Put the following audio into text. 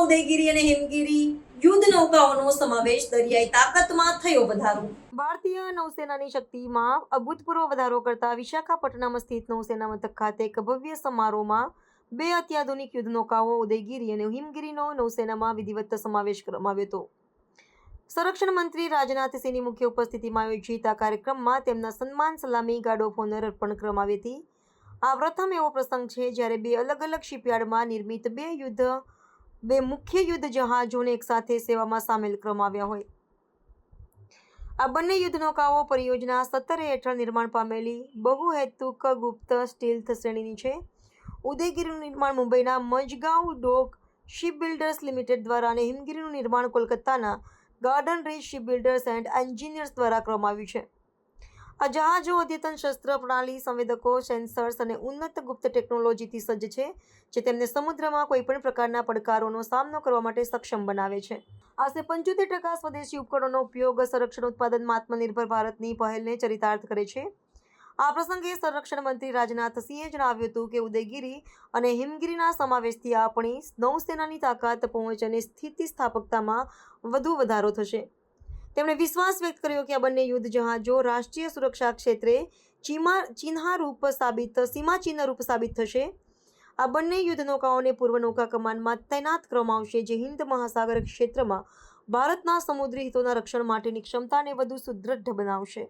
ઉદયગીરી અને હિમગીરી યુદ્ધ નૌકાઓનો સમાવેશ દરિયાઈ તાકાતમાં થયો વધારો. ભારતીય નૌસેનાની શક્તિમાં અભૂતપૂર્વ વધારો કરતા વિશાખાપટ્ટનમ સ્થિત નૌસેના મથક ખાતે એક ભવ્ય સમારોહમાં બે અત્યાધુનિક યુદ્ધ નૌકાઓ, ઉદયગીરી અને હિમગીરીનો નૌસેનામાં વિધિવત સમાવેશ કરવામાં આવ્યો હતો. સંરક્ષણ મંત્રી રાજનાથસિંહની મુખ્ય ઉપસ્થિતિમાં આયોજિત આ કાર્યક્રમમાં તેમના સન્માન સલામી ગાર્ડ ઓફ ઓનર અર્પણ કરવામાં આવી હતી. આ પ્રથમ એવો પ્રસંગ છે જ્યારે બે અલગ અલગ શિપયાર્ડમાં નિર્મિત બે યુદ્ધ, બે મુખ્ય યુદ્ધ જહાજોને એકસાથે સેવામાં સામેલ કરવામાં આવ્યા હોય. આ બંને યુદ્ધ નૌકાઓ પરિયોજના સત્તર હેઠળ નિર્માણ પામેલી બહુહેતુક ગુપ્ત સ્ટીલ્થ શ્રેણીની છે. ઉદયગીરીનું નિર્માણ મુંબઈના Mazagon dock ship builders limited દ્વારા અને હિમગીરીનું નિર્માણ કોલકાતાના Garden Reach Shipbuilders and Engineers દ્વારા કરવામાં આવ્યું છે. આ જહાજો અદ્યતન શસ્ત્ર પ્રણાલી સંવેદકો, સેન્સર્સ અને ઉન્નત ગુપ્ત ટેકનોલોજીથી સજ્જ છે, જે તેમને સમુદ્રમાં કોઈપણ પ્રકારના પડકારોનો સામનો કરવા માટે સક્ષમ બનાવે છે. આશરે પંચોતેર ટકા સ્વદેશી ઉપકરણોનો ઉપયોગ સંરક્ષણ ઉત્પાદનમાં આત્મનિર્ભર ભારતની પહેલને ચરિતાર્થ કરે છે. આ પ્રસંગે સંરક્ષણ મંત્રી રાજનાથસિંહે જણાવ્યું હતું કે ઉદયગીરી અને હિમગીરીના સમાવેશથી આપણી નૌસેનાની તાકાત પહોંચ અને સ્થિતિસ્થાપકતામાં વધુ વધારો થશે. તેમણે વિશ્વાસ વ્યક્ત કર્યો કે આ બંને યુદ્ધ જહાજો રાષ્ટ્રીય સુરક્ષા ક્ષેત્રે ચીમા ચિહ્નારૂપ સાબિત સીમાચિહ્નરૂપ સાબિત થશે. આ બંને યુદ્ધ નૌકાઓને પૂર્વ નૌકા કમાનમાં તૈનાત કરવામાં આવશે જે હિન્દ મહાસાગર ક્ષેત્રમાં ભારતના સમુદ્રી હિતોના રક્ષણ માટેની ક્ષમતાને વધુ સુદૃઢ બનાવશે.